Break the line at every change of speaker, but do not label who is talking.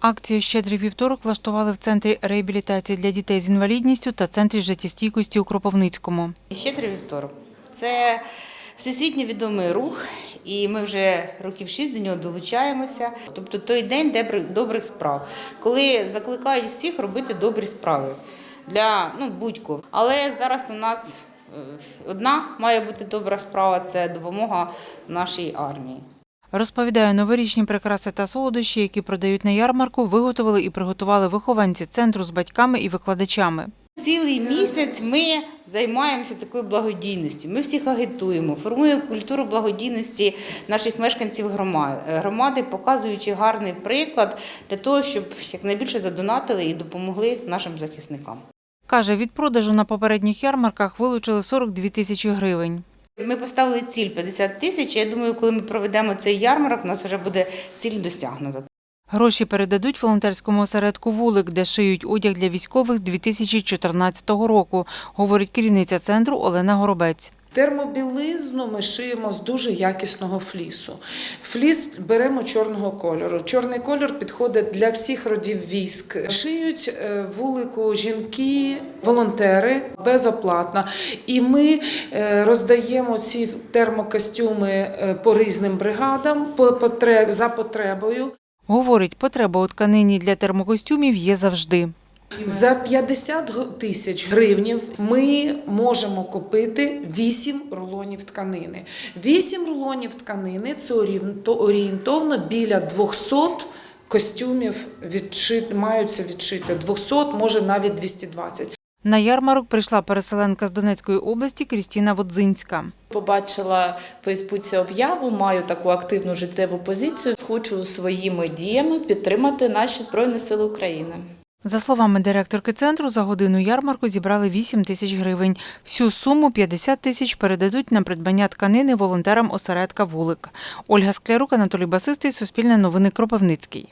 Акцію Щедрий вівторок влаштували в центрі реабілітації для дітей з інвалідністю та центрі життєстійкості у Кропивницькому.
Щедрий вівторок. Це всесвітньо відомий рух, і ми вже років шість до нього долучаємося. Тобто той день добрих, справ, коли закликають всіх робити добрі справи для ну, будь-кого. Але зараз у нас е, одна має бути добра справа це допомога нашій армії.
Розповідає, новорічні прикраси та солодощі, які продають на ярмарку, виготовили і приготували вихованці центру з батьками і викладачами.
Цілий місяць ми займаємося такою благодійністю. Ми всіх агітуємо, формуємо культуру благодійності наших мешканців громади, показуючи гарний приклад для того, щоб якнайбільше задонатили і допомогли нашим захисникам.
Каже, від продажу на попередніх ярмарках вилучили 42 тисячі гривень.
Ми поставили ціль 50 тисяч. Я думаю, коли ми проведемо цей ярмарок, у нас вже буде ціль досягнута.
Гроші передадуть волонтерському осередку «Вулик», де шиють одяг для військових з 2014 року, говорить керівниця центру Олена Горобець.
Термобілизну ми шиємо з дуже якісного флісу. Фліс беремо чорного кольору. Чорний кольор підходить для всіх родів військ. Шиють е, вулику жінки, волонтери безоплатно. І ми е, роздаємо ці термокостюми е, по різним бригадам по потреб- за потребою.
Говорить, потреба у тканині для термокостюмів є завжди.
За 50 тисяч гривнів ми можемо купити 8 рулонів тканини. 8 рулонів тканини це орієнтовно біля 200 костюмів відшит, маються відшити. 200, може навіть 220.
На ярмарок прийшла переселенка з Донецької області Крістіна Водзинська.
Побачила в Фейсбуці об'яву, маю таку активну життєву позицію. Хочу своїми діями підтримати наші Збройні Сили України.
За словами директорки центру, за годину ярмарку зібрали 8 тисяч гривень. Всю суму 50 тисяч передадуть на придбання тканини волонтерам осередка «Вулик». Ольга Склярук, Анатолій Басистий, Суспільне новини Кропивницький.